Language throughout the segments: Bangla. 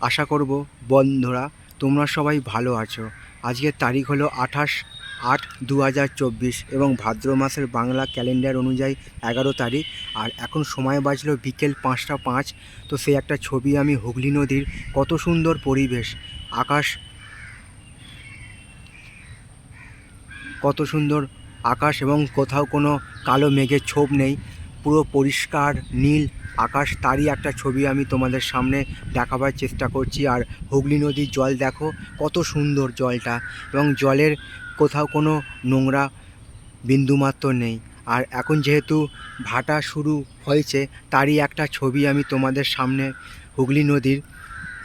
আশা করব, বন্ধুরা, তোমরা সবাই ভালো আছো। আজকের তারিখ হলো আঠাশ আট দু হাজার চব্বিশ এবং ভাদ্র মাসের বাংলা ক্যালেন্ডার অনুযায়ী এগারো তারিখ। আর এখন সময় বাজলো বিকেল পাঁচটা পাঁচ। তো সেই একটা ছবি আমি হুগলি নদীর কত সুন্দর পরিবেশ। আকাশ কত সুন্দর আকাশ এবং কোথাও কোনো কালো মেঘের ছোপ নেই। পুরো পরিষ্কার, নীল, আকাশ, তারই একটা ছবি আমি তোমাদের সামনে দেখাবার চেষ্টা করছি। আর হুগলি নদীর জল দেখো, কত সুন্দর জলটা। এবং জলের কোথাও কোনো নোংরা বিন্দুমাত্র নেই। আর এখন যেহেতু ভাটা শুরু হয়েছে, তারই একটা ছবি আমি তোমাদের সামনে হুগলি নদীর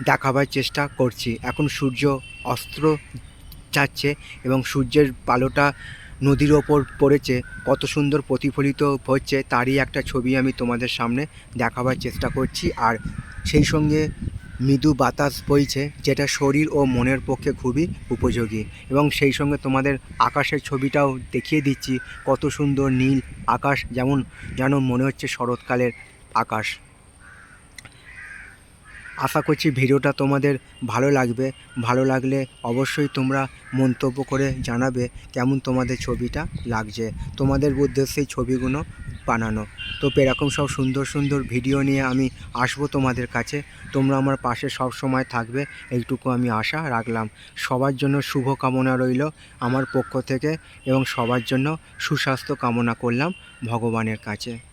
দেখাবার চেষ্টা করছি। এখন সূর্য অস্ত্র যাচ্ছে এবং সূর্যের আলোটা নদীর ওপর পড়েছে, কত সুন্দর প্রতিফলিত হচ্ছে তারই একটা ছবি আমি তোমাদের সামনে দেখাবার চেষ্টা করছি। আর সেই সঙ্গে মৃদু বাতাস বইছে, যেটা শরীর ও মনের পক্ষে খুবই উপযোগী। এবং সেই সঙ্গে তোমাদের আকাশের ছবিটাও দেখিয়ে দিচ্ছি, কত সুন্দর নীল আকাশ, যেমন যেন মনে হচ্ছে শরৎকালের আকাশ। আশা করছি ভিডিওটা তোমাদের ভালো লাগবে। ভালো লাগলে অবশ্যই তোমরা মন্তব্য করে জানাবে কেমন তোমাদের ছবিটা লাগছে। তোমাদের উদ্দেশ্যে এই ছবিগুলো বানানো। তো এরকম সব সুন্দর সুন্দর ভিডিও নিয়ে আমি আসব তোমাদের কাছে। তোমরা আমার পাশে সব সময় থাকবে, এইটুকু আমি আশা রাখলাম। সবার জন্য শুভ কামনা রইল আমার পক্ষ থেকে এবং সবার জন্য সুস্বাস্থ্য কামনা করলাম ভগবানের কাছে।